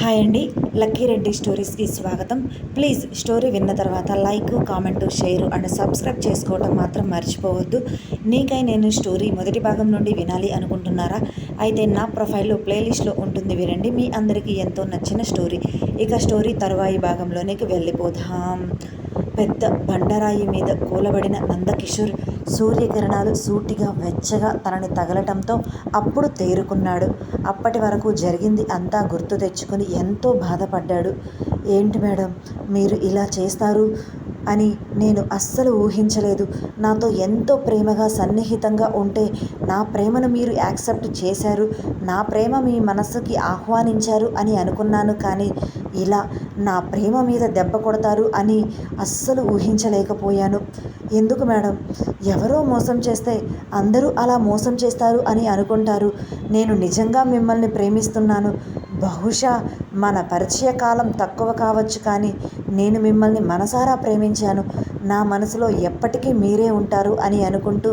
Hi అండి lucky Reddy స్టోరీస్కి స్వాగతం. Please story విన్న తర్వాత like comment share and subscribe చేసుకోవడం మాత్రం మర్చిపోవద్దు. నీకై నేను స్టోరీ మొదటి భాగం నుండి వినాలి అనుకుంటున్నారా? అయితే నా ప్రొఫైల్లో ప్లేలిస్ట్లో ఉంటుంది వినండి మీ అందరికీ ఎంతో నచ్చిన స్టోరీ. ఇక స్టోరీ తరువాయి భాగంలోనికి వెళ్ళిపోదాం. పెద్ద బండరాయి మీద కూలబడిన నందకిషోర్ సూర్యకిరణాలు సూటిగా వెచ్చగా తనని తగలటంతో అప్పుడు తేరుకున్నాడు. అప్పటి వరకు జరిగింది అంతా గుర్తు తెచ్చుకుని ఎంతో బాధపడ్డాడు. ఏంటి మేడం మీరు ఇలా చేస్తారు? అని నేను అస్సలు ఊహించలేదు. నాతో ఎంతో ప్రేమగా సన్నిహితంగా ఉంటే నా ప్రేమను మీరు యాక్సెప్ట్ చేశారు నా ప్రేమ మీ మనస్సుకి ఆహ్వానించారు అని అనుకున్నాను కానీ ఇలా నా ప్రేమ మీద దెబ్బ కొడతారు అని అస్సలు ఊహించలేకపోయాను. ఎందుకు మేడం? ఎవరో మోసం చేస్తే అందరూ అలా మోసం చేస్తారు అని అనుకుంటారు. నేను నిజంగా మిమ్మల్ని ప్రేమిస్తున్నాను. బహుశా మన పరిచయ కాలం తక్కువ కావచ్చు కానీ నేను మిమ్మల్ని మనసారా ప్రేమించాను. నా మనసులో ఎప్పటికీ మీరే ఉంటారు అని అనుకుంటూ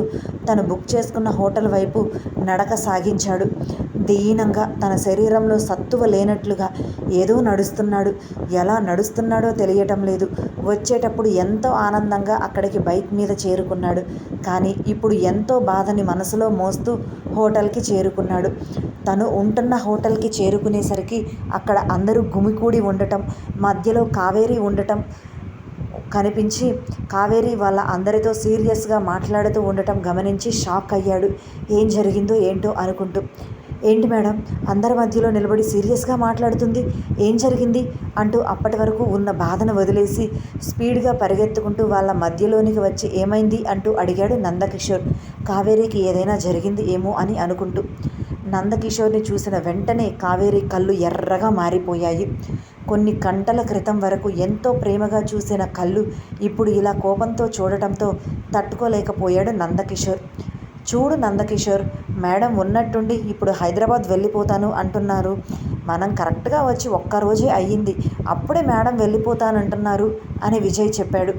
తను బుక్ చేసుకున్న హోటల్ వైపు నడక సాగించాడు. దీనంగా తన శరీరంలో సత్తువ లేనట్లుగా ఏదో నడుస్తున్నాడు. ఎలా నడుస్తున్నాడో తెలియటం లేదు. వచ్చేటప్పుడు ఎంతో ఆనందంగా అక్కడికి బైక్ మీద చేరుకున్నాడు. కానీ ఇప్పుడు ఎంతో బాధని మనసులో మోస్తూ హోటల్కి చేరుకున్నాడు. తను ఉంటున్న హోటల్కి చేరుకునేసరికి అక్కడ అందరూ గుమికూడి ఉండటం మధ్యలో కావేరి ఉండటం కనిపించి కావేరి వాళ్ళ అందరితో సీరియస్గా మాట్లాడుతూ ఉండటం గమనించి షాక్ అయ్యాడు. ఏం జరిగిందో ఏంటో అనుకుంటూ. ఏంటి మేడం? అందరి మధ్యలో నిలబడి సీరియస్గా మాట్లాడుతుంది. ఏం జరిగింది? అంటూ అప్పటి వరకు ఉన్న బాధను వదిలేసి స్పీడ్గా పరిగెత్తుకుంటూ వాళ్ళ మధ్యలోనికి వచ్చి ఏమైంది? అంటూ అడిగాడు నందకిషోర్. కావేరికి ఏదైనా జరిగింది ఏమో అని అనుకుంటూ. నందకిషోర్ని చూసిన వెంటనే కావేరి కళ్ళు ఎర్రగా మారిపోయాయి. కొన్ని గంటల క్రితం వరకు ఎంతో ప్రేమగా చూసిన కళ్ళు ఇప్పుడు ఇలా కోపంతో చూడటంతో తట్టుకోలేకపోయాడు నందకిషోర్. చూడు నందకిషోర్ మేడం ఉన్నట్టుండి ఇప్పుడు హైదరాబాద్ వెళ్ళిపోతాను అంటున్నారు. మనం కరెక్ట్గా వచ్చి ఒక్కరోజే అయ్యింది అప్పుడే మేడం వెళ్ళిపోతానంటున్నారు అని విజయ్ చెప్పాడు.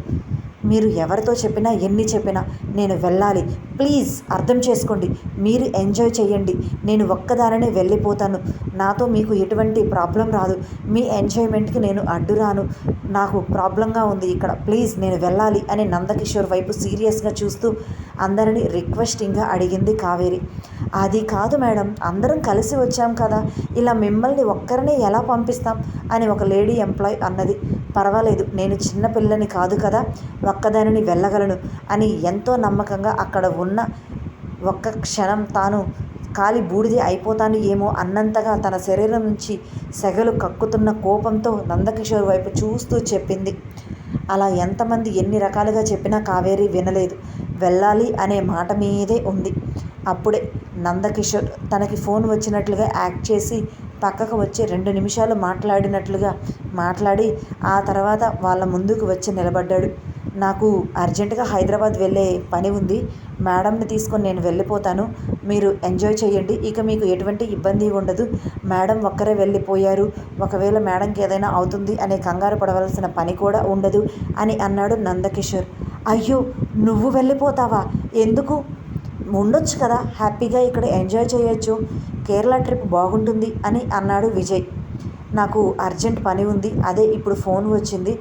మీరు ఎవరితో చెప్పినా ఎన్ని చెప్పినా నేను వెళ్ళాలి. ప్లీజ్ అర్థం చేసుకోండి. మీరు ఎంజాయ్ చేయండి. నేను ఒక్కదాననే వెళ్ళిపోతాను. నాతో మీకు ఎటువంటి ప్రాబ్లం రాదు. మీ ఎంజాయ్మెంట్కి నేను అడ్డు రాను. నాకు ప్రాబ్లంగా ఉంది ఇక్కడ. ప్లీజ్ నేను వెళ్ళాలి అని నందకిషోర్ వైపు సీరియస్గా చూస్తూ అందరినీ రిక్వెస్టింగ్గా అడిగింది కావేరి. అది కాదు మేడం అందరం కలిసి వచ్చాం కదా ఇలా మిమ్మల్ని ఒక్కరినే ఎలా పంపిస్తాం అని ఒక లేడీ ఎంప్లాయ్ అన్నది. పర్వాలేదు నేను చిన్న పిల్లని కాదు కదా ఒక్కదానిని వెళ్ళగలను అని ఎంతో నమ్మకంగా అక్కడ ఉన్న ఒక్క క్షణం తాను కాలి బూడిది అయిపోతాను ఏమో అన్నంతగా తన శరీరం నుంచి సెగలు కక్కుతున్న కోపంతో నందకిషోర్ వైపు చూస్తూ చెప్పింది. అలా ఎంతమంది ఎన్ని రకాలుగా చెప్పినా కావేరి వినలేదు. వెళ్ళాలి అనే మాట మీదే ఉంది. అప్పుడే నందకిషోర్ తనకి ఫోన్ వచ్చినట్లుగా యాక్ట్ చేసి పక్కకు వచ్చి రెండు నిమిషాలు మాట్లాడినట్లుగా మాట్లాడి ఆ తర్వాత వాళ్ళ ముందుకు వచ్చి నిలబడ్డాడు. నాకు అర్జెంటుగా హైదరాబాద్ వెళ్ళే పని ఉంది. మేడంని తీసుకొని నేను వెళ్ళిపోతాను. మీరు ఎంజాయ్ చేయండి. ఇక మీకు ఎటువంటి ఇబ్బంది ఉండదు. మేడం ఒక్కరే వెళ్ళిపోయారు. ఒకవేళ మేడంకి ఏదైనా అవుతుంది అనే కంగారు పడవలసిన పని కూడా ఉండదు అని అన్నాడు నందకిషోర్. అయ్యో నువ్వు వెళ్ళిపోతావా? ఎందుకు? ఉండొచ్చు కదా హ్యాపీగా ఇక్కడ ఎంజాయ్ చేయొచ్చు కేరళ ట్రిప్ బాగుంటుంది అని అన్నాడు విజయ్. నాకు అర్జెంట్ పని ఉంది అదే ఇప్పుడు ఫోన్ వచ్చింది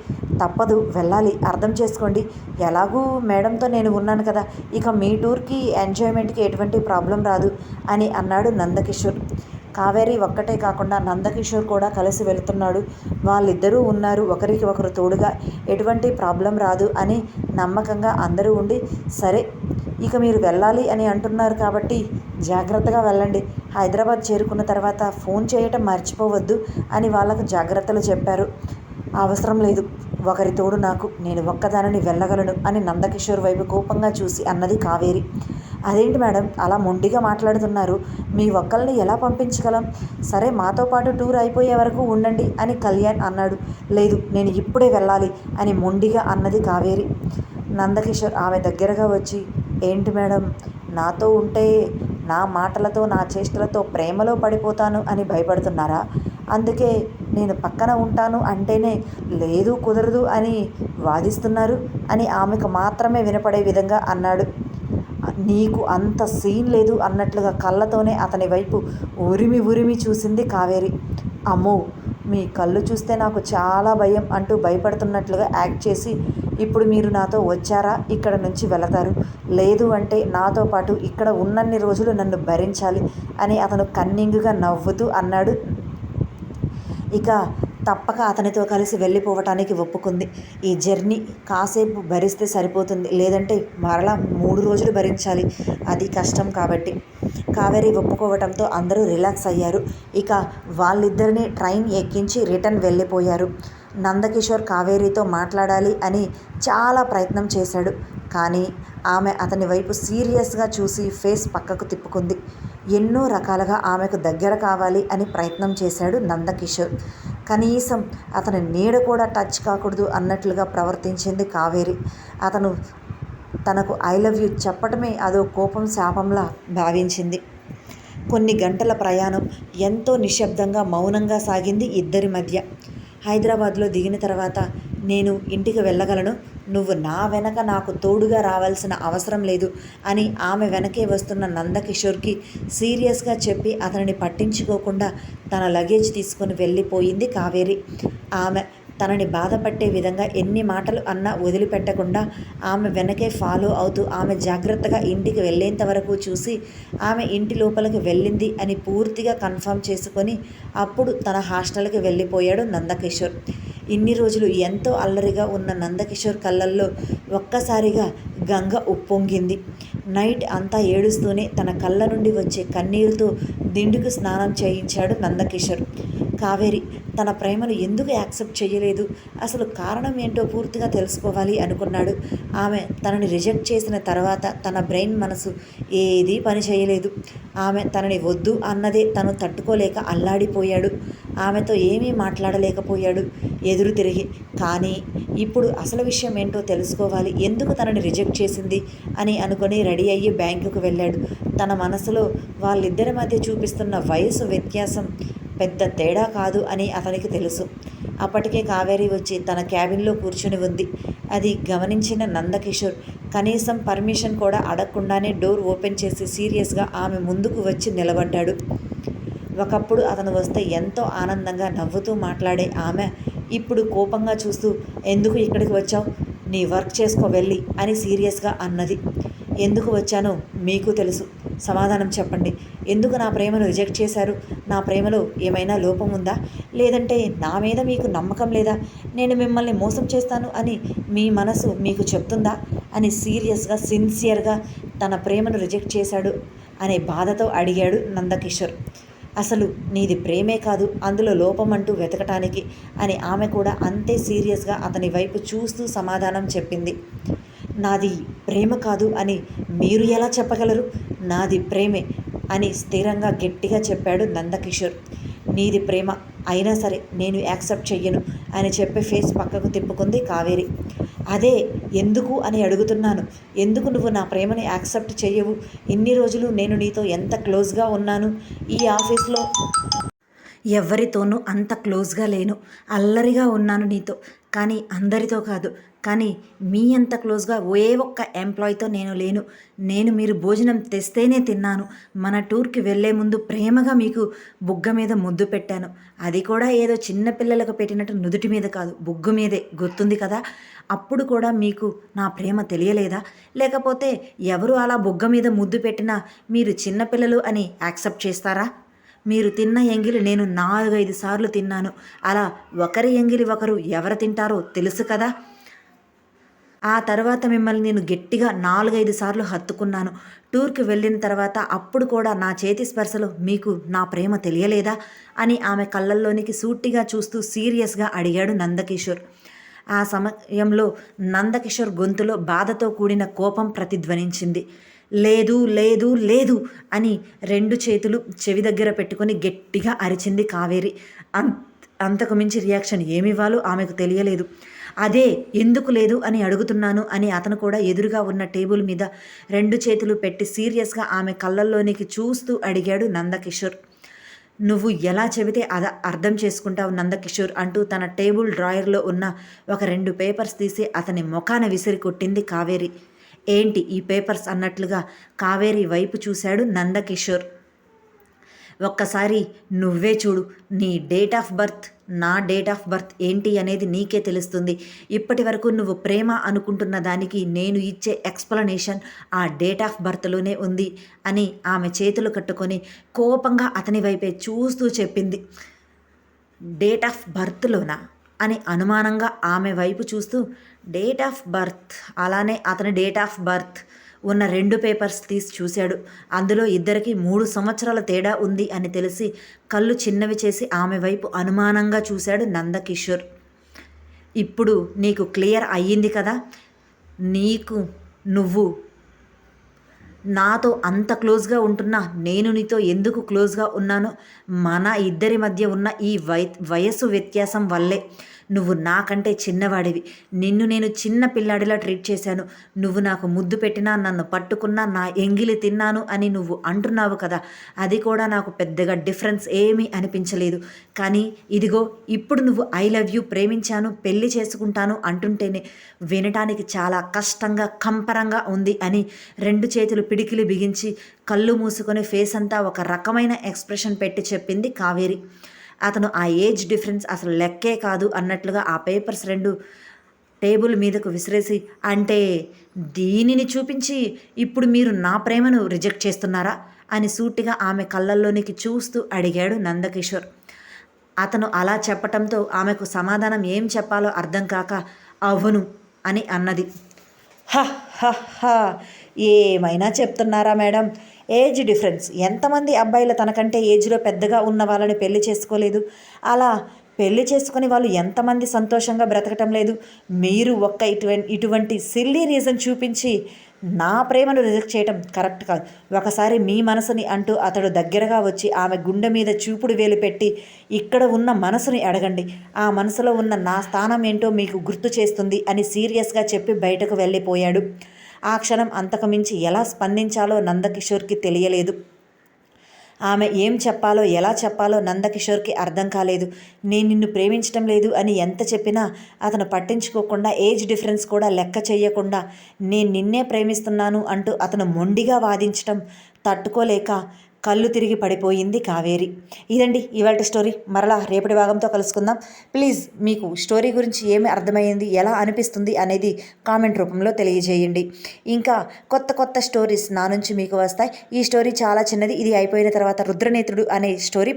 తప్పదు వెళ్ళాలి అర్థం చేసుకోండి. ఎలాగూ మేడంతో నేను ఉన్నాను కదా ఇక మీ టూర్కి ఎంజాయ్మెంట్కి ఎటువంటి ప్రాబ్లం రాదు అని అన్నాడు నందకిషోర్. కావేరి ఒక్కటే కాకుండా నందకిషోర్ కూడా కలిసి వెళుతున్నాడు. వాళ్ళిద్దరూ ఉన్నారు ఒకరికి ఒకరు తోడుగా ఎటువంటి ప్రాబ్లం రాదు అని నమ్మకంగా అందరూ ఉండి సరే ఇక మీరు వెళ్ళాలి అని అంటున్నారు కాబట్టి జాగ్రత్తగా వెళ్ళండి. హైదరాబాద్ చేరుకున్న తర్వాత ఫోన్ చేయటం మర్చిపోవద్దు అని వాళ్ళకు జాగ్రత్తలు చెప్పారు. అవసరం లేదు. ఒకరి తోడు నాకు నేను ఒక్కదానిని వెళ్ళగలను అని నందకిషోర్ వైపు కోపంగా చూసి అన్నది కావేరి. అదేంటి మేడం అలా మొండిగా మాట్లాడుతున్నారు. మీ ఒక్కల్ని ఎలా పంపించగలం? సరే మాతో పాటు టూర్ అయిపోయే వరకు ఉండండి అని కళ్యాణ్ అన్నాడు. లేదు నేను ఇప్పుడే వెళ్ళాలి అని మొండిగా అన్నది కావేరి. నందకిషోర్ ఆమె దగ్గరగా వచ్చి ఏంటి మేడం? నాతో ఉంటే నా మాటలతో నా చేష్టలతో ప్రేమలో పడిపోతాను అని భయపడుతున్నారా? అందుకే నేను పక్కన ఉంటాను అంటేనే లేదు కుదరదు అని వాదిస్తున్నారు అని ఆమెకు మాత్రమే వినపడే విధంగా అన్నాడు. నీకు అంత సీన్ లేదు అన్నట్లుగా కళ్ళతోనే అతని వైపు ఉరిమి ఉరిమి చూసింది కావేరి. అమ్మో మీ కళ్ళు చూస్తే నాకు చాలా భయం అంటూ భయపడుతున్నట్లుగా యాక్ట్ చేసి ఇప్పుడు మీరు నాతో వచ్చారా? ఇక్కడ నుంచి వెళతారు. లేదు అంటే నాతో పాటు ఇక్కడ ఉన్నన్ని రోజులు నన్ను భరించాలి అని అతను కన్నింగ్గా నవ్వుతూ అన్నాడు. ఇక తప్పక అతనితో కలిసి వెళ్ళిపోవటానికి ఒప్పుకుంది. ఈ జర్నీ కాసేపు భరిస్తే సరిపోతుంది. లేదంటే మరలా మూడు రోజులు భరించాలి. అది కష్టం కాబట్టి. కావేరి ఒప్పుకోవటంతో అందరూ రిలాక్స్ అయ్యారు. ఇక వాళ్ళిద్దరిని ట్రైన్ ఎక్కించి రిటర్న్ వెళ్ళిపోయారు. నందకిషోర్ కావేరితో మాట్లాడాలి అని చాలా ప్రయత్నం చేశాడు. కానీ ఆమె అతని వైపు సీరియస్గా చూసి ఫేస్ పక్కకు తిప్పుకుంది. ఎన్నో రకాలుగా ఆమెకు దగ్గర కావాలి అని ప్రయత్నం చేశాడు నందకిషోర్. కనీసం అతని నీడ కూడా టచ్ కాకూడదు అన్నట్లుగా ప్రవర్తించింది కావేరి. అతను తనకు ఐ లవ్ యూ చెప్పటమే అదో కోపం శాపంలా భావించింది. కొన్ని గంటల ప్రయాణం ఎంతో నిశ్శబ్దంగా మౌనంగా సాగింది ఇద్దరి మధ్య. హైదరాబాద్లో దిగిన తర్వాత నేను ఇంటికి వెళ్ళగలను. నువ్వు నా వెనక నాకు తోడుగా రావాల్సిన అవసరం లేదు అని ఆమె వెనకే వస్తున్న నందకిషోర్కి సీరియస్గా చెప్పి అతనిని పట్టించుకోకుండా తన లగేజ్ తీసుకొని వెళ్ళిపోయింది కావేరి. ఆమె తనని బాధపట్టే విధంగా ఎన్ని మాటలు అన్నా వదిలిపెట్టకుండా ఆమె వెనకే ఫాలో అవుతూ ఆమె జాగ్రత్తగా ఇంటికి వెళ్ళేంత వరకు చూసి ఆమె ఇంటి లోపలికి వెళ్ళింది అని పూర్తిగా కన్ఫర్మ్ చేసుకొని అప్పుడు తన హాస్టల్కి వెళ్ళిపోయాడు నందకిషోర్. ఇన్ని రోజులు ఎంతో అల్లరిగా ఉన్న నందకిషోర్ కళ్ళల్లో ఒక్కసారిగా గంగ ఉప్పొంగింది. నైట్ అంతా ఏడుస్తూనే తన కళ్ళ నుండి వచ్చే కన్నీరుతో దిండుకు స్నానం చేయించాడు నందకిషోర్. కావేరి తన ప్రేమను ఎందుకు యాక్సెప్ట్ చేయలేదు? అసలు కారణం ఏంటో పూర్తిగా తెలుసుకోవాలి అనుకున్నాడు. ఆమె తనని రిజెక్ట్ చేసిన తర్వాత తన బ్రెయిన్ మనసు ఏదీ పని చేయలేదు. ఆమె తనని వద్దు అన్నదే తను తట్టుకోలేక అల్లాడిపోయాడు. ఆమెతో ఏమీ మాట్లాడలేకపోయాడు ఎదురు తిరిగి. కానీ ఇప్పుడు అసలు విషయం ఏంటో తెలుసుకోవాలి. ఎందుకు తనని రిజెక్ట్ చేసింది అని అనుకొని రెడీ అయ్యి బ్యాంకుకు వెళ్ళాడు. తన మనసులో వాళ్ళిద్దరి మధ్య చూపిస్తున్న వయసు వ్యత్యాసం పెద్ద తేడా కాదు అని అతనికి తెలుసు. అప్పటికే కావేరి వచ్చి తన క్యాబిన్లో కూర్చుని ఉంది. అది గమనించిన నందకిషోర్ కనీసం పర్మిషన్ కూడా అడగకుండానే డోర్ ఓపెన్ చేసి సీరియస్గా ఆమె ముందుకు వచ్చి నిలబడ్డాడు. ఒకప్పుడు అతను వస్తే ఎంతో ఆనందంగా నవ్వుతూ మాట్లాడే ఆమె ఇప్పుడు కోపంగా చూస్తూ ఎందుకు ఇక్కడికి వచ్చావు? నీ వర్క్ చేసుకో వెళ్ళి అని సీరియస్గా అన్నది. ఎందుకు వచ్చానో మీకు తెలుసు. సమాధానం చెప్పండి. ఎందుకు నా ప్రేమను రిజెక్ట్ చేశారు? నా ప్రేమలో ఏమైనా లోపం ఉందా? లేదంటే నా మీద మీకు నమ్మకం లేదా? నేను మిమ్మల్ని మోసం చేస్తాను అని మీ మనసు మీకు చెప్తుందా? అని సీరియస్గా సిన్సియర్గా తన ప్రేమను రిజెక్ట్ చేశాడు అనే బాధతో అడిగాడు నందకిషోర్. అసలు నీది ప్రేమే కాదు అందులో లోపం అంటూ వెతకటానికి అని ఆమె కూడా అంతే సీరియస్గా అతని వైపు చూస్తూ సమాధానం చెప్పింది. నాది ప్రేమ కాదు అని మీరు ఎలా చెప్పగలరు? నాది ప్రేమే అని స్థిరంగా గట్టిగా చెప్పాడు నందకిషోర్. నీది ప్రేమ అయినా సరే నేను యాక్సెప్ట్ చెయ్యను అని చెప్పి ఫేస్ పక్కకు తిప్పుకుంది కావేరి. అదే ఎందుకు అని అడుగుతున్నాను. ఎందుకు నువ్వు నా ప్రేమని యాక్సెప్ట్ చెయ్యవు? ఇన్ని రోజులు నేను నీతో ఎంత క్లోజ్గా ఉన్నాను? ఈ ఆఫీస్లో ఎవరితోనూ అంత క్లోజ్గా లేను. అల్లరిగా ఉన్నాను నీతో. కానీ అందరితో కాదు కానీ మీ అంత క్లోజ్గా ఏ ఒక్క ఎంప్లాయీతో నేను లేను. నేను మీరు భోజనం తెస్తేనే తిన్నాను. మన టూర్కి వెళ్ళే ముందు ప్రేమగా మీకు బుగ్గ మీద ముద్దు పెట్టాను. అది కూడా ఏదో చిన్న పిల్లలకు పెట్టినట్టు నుదుటి మీద కాదు బుగ్గు మీదే. గుర్తుంది కదా? అప్పుడు కూడా మీకు నా ప్రేమ తెలియలేదా? లేకపోతే ఎవరు అలా బుగ్గ మీద ముద్దు పెట్టినా మీరు చిన్నపిల్లలు అని యాక్సెప్ట్ చేస్తారా? మీరు తిన్న ఎంగిలి నేను నాలుగైదు సార్లు తిన్నాను. అలా ఒకరి ఎంగిలి ఒకరు ఎవరు తింటారో తెలుసు కదా? ఆ తర్వాత మిమ్మల్ని నేను గట్టిగా నాలుగైదు సార్లు హత్తుకున్నాను. టూర్కి వెళ్ళిన తర్వాత అప్పుడు కూడా నా చేతి స్పర్శలో మీకు నా ప్రేమ తెలియలేదా? అని ఆమె కళ్ళల్లోనికి సూటిగా చూస్తూ సీరియస్గా అడిగాడు నందకిషోర్. ఆ సమయంలో నందకిషోర్ గొంతులో బాధతో కూడిన కోపం ప్రతిధ్వనించింది. లేదు లేదు లేదు అని రెండు చేతులు చెవి దగ్గర పెట్టుకొని గట్టిగా అరిచింది కావేరి. అంత అంతకు మించి రియాక్షన్ ఏమివ్వాలో ఆమెకు తెలియలేదు. అదే ఎందుకు లేదు అని అడుగుతున్నాను అని అతను కూడా ఎదురుగా ఉన్న టేబుల్ మీద రెండు చేతులు పెట్టి సీరియస్గా ఆమె కళ్ళల్లోనికి చూస్తూ అడిగాడు నందకిషోర్. నువ్వు ఎలా చెబితే అద అర్థం చేసుకుంటావు నందకిషోర్ అంటూ తన టేబుల్ డ్రాయర్లో ఉన్న ఒక రెండు పేపర్స్ తీసి అతని ముఖాన విసిరి కొట్టింది కావేరి. ఏంటి ఈ పేపర్స్ అన్నట్లుగా కావేరి వైపు చూశాడు నందకిషోర్. ఒక్కసారి నువ్వే చూడు నీ డేట్ ఆఫ్ బర్త్ నా డేట్ ఆఫ్ బర్త్ ఏంటి అనేది నీకే తెలుస్తుంది. ఇప్పటి వరకు నువ్వు ప్రేమ అనుకుంటున్న దానికి నేను ఇచ్చే ఎక్స్ప్లెనేషన్ ఆ డేట్ ఆఫ్ బర్త్లోనే ఉంది అని ఆమె చేతులు కట్టుకొని కోపంగా అతని వైపే చూస్తూ చెప్పింది. డేట్ ఆఫ్ బర్త్లోనా అని అనుమానంగా ఆమె వైపు చూస్తూ డేట్ ఆఫ్ బర్త్ అలానే అతని డేట్ ఆఫ్ బర్త్ ఉన్న రెండు పేపర్స్ తీసి చూశాడు. అందులో ఇద్దరికి మూడు సంవత్సరాల తేడా ఉంది అని తెలిసి కళ్ళు చిన్నవి చేసి ఆమె వైపు అనుమానంగా చూశాడు నందకిషోర్. ఇప్పుడు నీకు క్లియర్ అయ్యింది కదా? నీకు నువ్వు నాతో అంత క్లోజ్గా ఉంటున్నా నేను నీతో ఎందుకు క్లోజ్గా ఉన్నాను మన ఇద్దరి మధ్య ఉన్న ఈ వై వయస్సు వ్యత్యాసం వల్లే. నువ్వు నాకంటే చిన్నవాడివి. నిన్ను నేను చిన్న పిల్లాడిలా ట్రీట్ చేశాను. నువ్వు నాకు ముద్దు పెట్టినా నన్ను పట్టుకున్నా నా ఎంగిలి తిన్నాను అని నువ్వు అంటున్నావు కదా అది కూడా నాకు పెద్దగా డిఫరెన్స్ ఏమీ అనిపించలేదు. కానీ ఇదిగో ఇప్పుడు నువ్వు ఐ లవ్ యూ ప్రేమించాను పెళ్ళి చేసుకుంటాను అంటుంటేనే వినటానికి చాలా కష్టంగా కంపరంగా ఉంది అని రెండు చేతులు పిడికిలి బిగించి కళ్ళు మూసుకొని ఫేస్ అంతా ఒక రకమైన ఎక్స్ప్రెషన్ పెట్టి చెప్పింది కావేరి. అతను ఆ ఏజ్ డిఫరెన్స్ అసలు లెక్కే కాదు అన్నట్లుగా ఆ పేపర్స్ రెండు టేబుల్ మీదకు విసిరేసి అంటే దీనిని చూపించి ఇప్పుడు మీరు నా ప్రేమను రిజెక్ట్ చేస్తున్నారా? అని సూటిగా ఆమె కళ్ళల్లోనికి చూస్తూ అడిగాడు నందకిషోర్. అతను అలా చెప్పటంతో ఆమెకు సమాధానం ఏం చెప్పాలో అర్థం కాక అవును అని అన్నది. హ హ హ ఏమైనా చెప్తున్నారా మేడం? Age difference. ఎంతమంది అబ్బాయిలు తనకంటే ఏజ్లో పెద్దగా ఉన్న వాళ్ళని పెళ్ళి చేసుకోలేదు? అలా పెళ్ళి చేసుకుని వాళ్ళు ఎంతమంది సంతోషంగా బ్రతకటం లేదు? మీరు ఒక్క ఇటువంటి ఇటువంటి సిల్లీ రీజన్ చూపించి నా ప్రేమను రిజెక్ట్ చేయటం కరెక్ట్ కాదు. ఒకసారి మీ మనసుని అంటూ అతడు దగ్గరగా వచ్చి ఆమె గుండె మీద చూపుడు వేలు పెట్టి ఇక్కడ ఉన్న మనసుని అడగండి. ఆ మనసులో ఉన్న నా స్థానం ఏంటో మీకు గుర్తు చేస్తుంది అని సీరియస్గా చెప్పి బయటకు వెళ్ళిపోయాడు. ఆ క్షణం అంతకు మించి ఎలా స్పందించాలో నందకిషోర్కి తెలియలేదు. ఆమె ఏం చెప్పాలో ఎలా చెప్పాలో నందకిషోర్కి అర్థం కాలేదు. నేను నిన్ను ప్రేమించడం లేదు అని ఎంత చెప్పినా అతను పట్టించుకోకుండా ఏజ్ డిఫరెన్స్ కూడా లెక్క చేయకుండా నేను నిన్నే ప్రేమిస్తున్నాను అంటూ అతను మొండిగా వాదించటం తట్టుకోలేక కళ్ళు తిరిగి పడిపోయింది కావేరి. ఇదండి ఇవాళ స్టోరీ. మరలా రేపటి భాగంతో కలుసుకుందాం. ప్లీజ్ మీకు స్టోరీ గురించి ఏమి అర్థమైంది ఎలా అనిపిస్తుంది అనేది కామెంట్ రూపంలో తెలియజేయండి. ఇంకా కొత్త కొత్త స్టోరీస్ నా నుంచి మీకు వస్తాయి. ఈ స్టోరీ చాలా చిన్నది. ఇది అయిపోయిన తర్వాత రుద్రనేత్రుడు అనే స్టోరీ